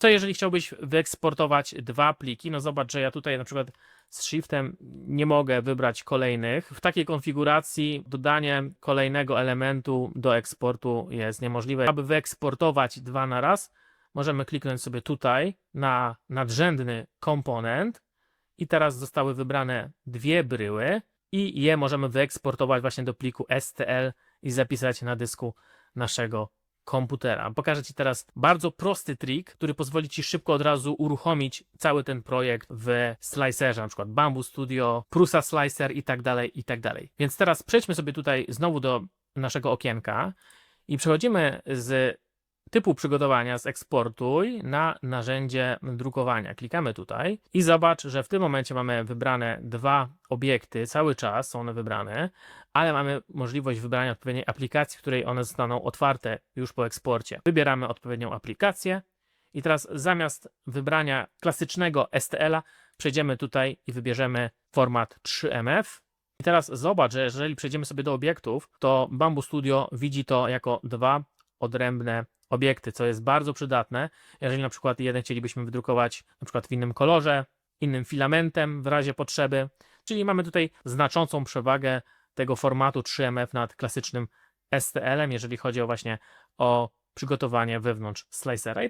Co jeżeli chciałbyś wyeksportować dwa pliki? No zobacz, że ja tutaj na przykład z Shiftem nie mogę wybrać kolejnych. W takiej konfiguracji dodanie kolejnego elementu do eksportu jest niemożliwe. Aby wyeksportować dwa na raz, możemy kliknąć sobie tutaj na nadrzędny komponent i teraz zostały wybrane dwie bryły i je możemy wyeksportować właśnie do pliku STL i zapisać na dysku naszego komputera. Pokażę Ci teraz bardzo prosty trik, który pozwoli Ci szybko od razu uruchomić cały ten projekt w Slicerze, na przykład Bamboo Studio, Prusa Slicer i tak dalej, i tak dalej. Więc teraz przejdźmy sobie tutaj znowu do naszego okienka i przechodzimy z typu przygotowania z eksportuj na narzędzie drukowania. Klikamy tutaj i zobacz, że w tym momencie mamy wybrane dwa obiekty, cały czas są one wybrane, ale mamy możliwość wybrania odpowiedniej aplikacji, w której one zostaną otwarte już po eksporcie. Wybieramy odpowiednią aplikację i teraz zamiast wybrania klasycznego STL-a przejdziemy tutaj i wybierzemy format 3MF. I teraz zobacz, że jeżeli przejdziemy sobie do obiektów, to Bamboo Studio widzi to jako dwa odrębne obiekty, co jest bardzo przydatne, jeżeli na przykład jeden chcielibyśmy wydrukować na przykład w innym kolorze, innym filamentem w razie potrzeby, czyli mamy tutaj znaczącą przewagę tego formatu 3MF nad klasycznym STL-em, jeżeli chodzi o właśnie o przygotowanie wewnątrz slicera.